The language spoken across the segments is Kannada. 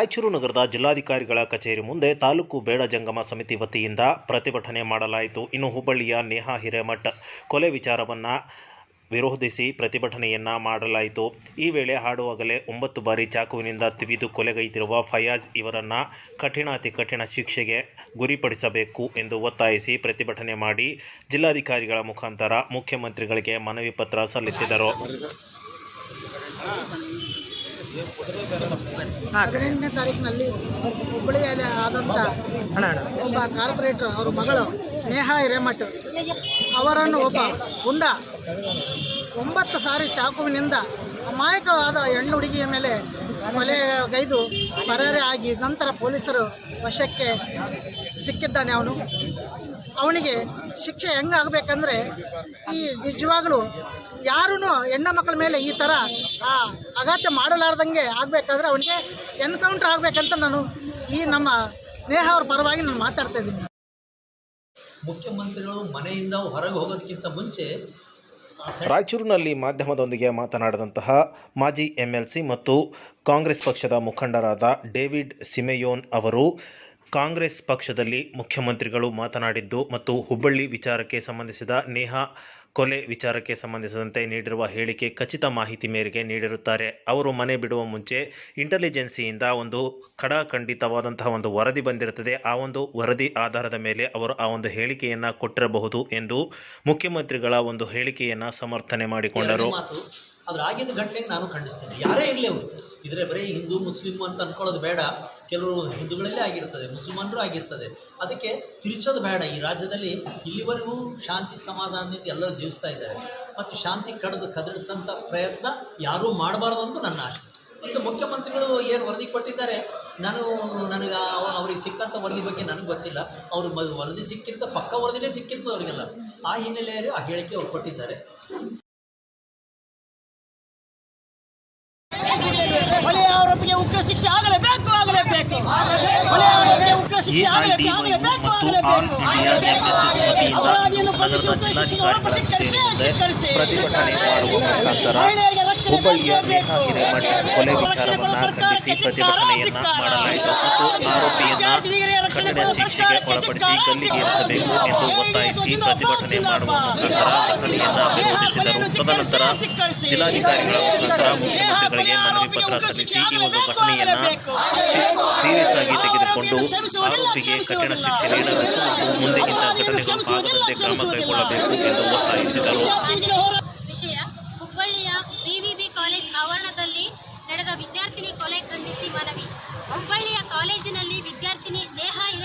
ರಾಯಚೂರು ನಗರದ ಜಿಲ್ಲಾಧಿಕಾರಿಗಳ ಕಚೇರಿ ಮುಂದೆ ತಾಲೂಕು ಬೇಡ ಜಂಗಮ ಸಮಿತಿ ವತಿಯಿಂದ ಪ್ರತಿಭಟನೆ ಮಾಡಲಾಯಿತು. ಇನ್ನು ಹುಬ್ಬಳ್ಳಿಯ ನೇಹಾ ಹಿರೇಮಠ್ ಕೊಲೆ ವಿಚಾರವನ್ನು ವಿರೋಧಿಸಿ ಪ್ರತಿಭಟನೆಯನ್ನ ಮಾಡಲಾಯಿತು. ಈ ವೇಳೆ ಹಾಡುವಾಗಲೇ ಒಂಬತ್ತು ಬಾರಿ ಚಾಕುವಿನಿಂದ ತಿವಿದು ಕೊಲೆಗೈದಿರುವ ಫಯಾಜ್ ಇವರನ್ನ ಕಠಿಣಾತಿ ಕಠಿಣ ಶಿಕ್ಷೆಗೆ ಗುರಿಪಡಿಸಬೇಕು ಎಂದು ಒತ್ತಾಯಿಸಿ ಪ್ರತಿಭಟನೆ ಮಾಡಿ ಜಿಲ್ಲಾಧಿಕಾರಿಗಳ ಮುಖಾಂತರ ಮುಖ್ಯಮಂತ್ರಿಗಳಿಗೆ ಮನವಿ ಪತ್ರ ಸಲ್ಲಿಸಿದರು. ಹದಿನೆಂಟನೇ ತಾರೀಕಿನಲ್ಲಿ ಹುಬ್ಬಳ್ಳಿಯಲ್ಲಿ ಆದಂಥ ಒಬ್ಬ ಕಾರ್ಪೊರೇಟರ್ ಅವರ ಮಗಳು ನೇಹಾ ಹಿರೇಮಠ್. ಅವರನ್ನು ಒಬ್ಬ ಗುಂಡ ಒಂಬತ್ತು ಸಾರಿ ಚಾಕುವಿನಿಂದ ಅಮಾಯಕವಾದ ಹೆಣ್ಣು ಹುಡುಗಿಯ ಮೇಲೆ ಕೊಲೆಗೈದು ಪರಾರಿ ಆಗಿ ನಂತರ ಪೊಲೀಸರು ವಶಕ್ಕೆ ಸಿಕ್ಕಿದ್ದಾನೆ ಅವನು. ಅವನಿಗೆ ಶಿಕ್ಷೆ ಹೆಂಗಾಗಬೇಕಂದ್ರೆ ಈ ನಿಜವಾಗಲೂ ಯಾರೂ ಹೆಣ್ಣು ಮಕ್ಕಳ ಮೇಲೆ ಈ ಥರ ಆ ಅಗತ್ಯ ಮಾಡಲಾರ್ದಂಗೆ ಆಗಬೇಕಾದ್ರೆ ಅವನಿಗೆ ಎನ್ಕೌಂಟರ್ ಆಗಬೇಕಂತ ನಾನು ಈ ನಮ್ಮ ಸ್ನೇಹ ಅವ್ರ ಪರವಾಗಿ ನಾನು ಮಾತಾಡ್ತಾ ಇದ್ದೀನಿ. ಮುಖ್ಯಮಂತ್ರಿಗಳು ಮನೆಯಿಂದ ಹೊರಗೆ ಹೋಗೋದಕ್ಕಿಂತ ಮುಂಚೆ ರಾಯಚೂರಿನಲ್ಲಿ ಮಾಧ್ಯಮದೊಂದಿಗೆ ಮಾತನಾಡಿದಂತಹ ಮಾಜಿ ಎಂಎಲ್ಸಿ ಮತ್ತು ಕಾಂಗ್ರೆಸ್ ಪಕ್ಷದ ಮುಖಂಡರಾದ ಡೇವಿಡ್ ಸಿಮೆಯೋನ್ ಅವರು ಕಾಂಗ್ರೆಸ್ ಪಕ್ಷದಲ್ಲಿ ಮುಖ್ಯಮಂತ್ರಿಗಳು ಮಾತನಾಡಿದ್ದು ಮತ್ತು ಹುಬ್ಬಳ್ಳಿ ವಿಚಾರಕ್ಕೆ ಸಂಬಂಧಿಸಿದ ನೇಹಾ ಕೊಲೆ ವಿಚಾರಕ್ಕೆ ಸಂಬಂಧಿಸಿದಂತೆ ನೀಡಿರುವ ಹೇಳಿಕೆ ಖಚಿತ ಮಾಹಿತಿ ಮೇರೆಗೆ ನೀಡಿರುತ್ತಾರೆ. ಅವರು ಮನೆ ಬಿಡುವ ಮುಂಚೆ ಇಂಟೆಲಿಜೆನ್ಸಿಯಿಂದ ಒಂದು ಖಡಾಖಂಡಿತವಾದಂತಹ ಒಂದು ವರದಿ ಬಂದಿರುತ್ತದೆ. ಆ ಒಂದು ವರದಿ ಆಧಾರದ ಮೇಲೆ ಅವರು ಆ ಒಂದು ಹೇಳಿಕೆಯನ್ನು ಕೊಟ್ಟಿರಬಹುದು ಎಂದು ಮುಖ್ಯಮಂತ್ರಿಗಳ ಒಂದು ಹೇಳಿಕೆಯನ್ನು ಸಮರ್ಥನೆ ಮಾಡಿಕೊಂಡರು. ಅದ್ರ ಆಗಿದ್ದ ಘಟನೆಗೆ ನಾನು ಖಂಡಿಸ್ತೇನೆ. ಯಾರೇ ಇರಲಿ ಅವರು. ಇದ್ರೆ ಬರೀ ಹಿಂದೂ ಮುಸ್ಲಿಮ್ ಅಂತ ಅನ್ಕೊಳ್ಳೋದು ಬೇಡ. ಕೆಲವರು ಹಿಂದೂಗಳಲ್ಲೇ ಆಗಿರ್ತದೆ, ಮುಸಲ್ಮಾನರು ಆಗಿರ್ತದೆ. ಅದಕ್ಕೆ ತಿರುಚೋದು ಬೇಡ. ಈ ರಾಜ್ಯದಲ್ಲಿ ಇಲ್ಲಿವರೆಗೂ ಶಾಂತಿ ಸಮಾಧಾನದಿಂದ ಎಲ್ಲರೂ ಜೀವಿಸ್ತಾ ಇದ್ದಾರೆ. ಮತ್ತು ಶಾಂತಿ ಕಡಿದು ಕದಡಿಸಂಥ ಪ್ರಯತ್ನ ಯಾರೂ ಮಾಡಬಾರ್ದು ಅಂತ ನನ್ನ ಆಶೆ. ಮತ್ತು ಮುಖ್ಯಮಂತ್ರಿಗಳು ಏನು ವರದಿ ಕೊಟ್ಟಿದ್ದಾರೆ? ನಾನು ನನಗೆ ಅವ- ಅವ್ರಿಗೆ ಸಿಕ್ಕಂಥ ವರದಿ ಬಗ್ಗೆ ನನಗೆ ಗೊತ್ತಿಲ್ಲ. ಅವರು ವರದಿ ಸಿಕ್ಕಿರ್ತ ಪಕ್ಕ ವರದಿನೇ ಸಿಕ್ಕಿರ್ತದೆ ಅವರಿಗೆಲ್ಲ. ಆ ಹಿನ್ನೆಲೆಯಲ್ಲಿ ಆ ಹೇಳಿಕೆ ಅವ್ರು ಕೊಟ್ಟಿದ್ದಾರೆ. ಕೊಲೆ ಆರೋಪಿಗೆ ಉಗ್ರ ಶಿಕ್ಷೆ ಆಗಲೇಬೇಕು ಆಗಲೇಬೇಕು ಕೊಲೆ ಆರೋಪಿಗೆ ಉಗ್ರ ಶಿಕ್ಷೆ ಆಗಲೇಬೇಕು ಆಗಲೇಬೇಕು ಆಗಲೇಬೇಕು ಅಪರಾಧಿಯನ್ನು ಬಂಧಿಸಿ ಉಗ್ರ ಶಿಕ್ಷೆಗೆ ಒಳಪಡಿಸಿ ಕಳಿಸಿ ಪ್ರತಿಭಟನೆ ಮಾಡುವ ಮುಖಾಂತರ ಹುಬ್ಬಳ್ಳಿಯ ನೇಹಾ ಮಠ ಕೊಲೆ ವಿಚಾರವನ್ನ ಖಂಡಿಸಿ ಪ್ರತಿಭಟನೆಯನ್ನ ಮಾಡಲಾಯಿತು ಮತ್ತು ಆರೋಪಿಯನ್ನ ಕಠಿಣ ಶಿಕ್ಷೆಗೆ ಒಳಪಡಿಸಿ ಗಲ್ಲಿಗೇರಿಸಬೇಕು ಎಂದು ಒತ್ತಾಯಿಸಿ ಪ್ರತಿಭಟನೆ ಮಾಡುವ ಮುಖಾಂತರ ಘಟನೆಯನ್ನ ವಿರೋಧಿಸಿದರು ತದನಂತರ ಜಿಲ್ಲಾಧಿಕಾರಿಗಳ ಮುಖಾಂತರ ಮುಖ್ಯಮಂತ್ರಿಗಳಿಗೆ ಮನವಿ ಪತ್ರ ಸಲ್ಲಿಸಿ ಈ ಒಂದು ಘಟನೆಯನ್ನ ಸೀರಿಯಸ್ ಆಗಿ ತೆಗೆದುಕೊಂಡು ಆರೋಪಿಗೆ ಕಠಿಣ ಶಿಕ್ಷೆ ನೀಡಬೇಕು ಮತ್ತು ಮುಂದೆ ಇಂತಹ ಘಟನೆಗಳು ಆಗದಂತೆ ಕ್ರಮ ಕೈಗೊಳ್ಳಬೇಕು ಎಂದು ಒತ್ತಾಯಿಸಿದರು.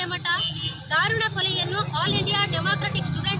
ಹಿರೇಮಠ ದಾರುಣ ಕೊಲೆಯನ್ನು ಆಲ್ ಇಂಡಿಯಾ ಡೆಮಾಕ್ರೆಟಿಕ್ ಸ್ಟೂಡೆಂಟ್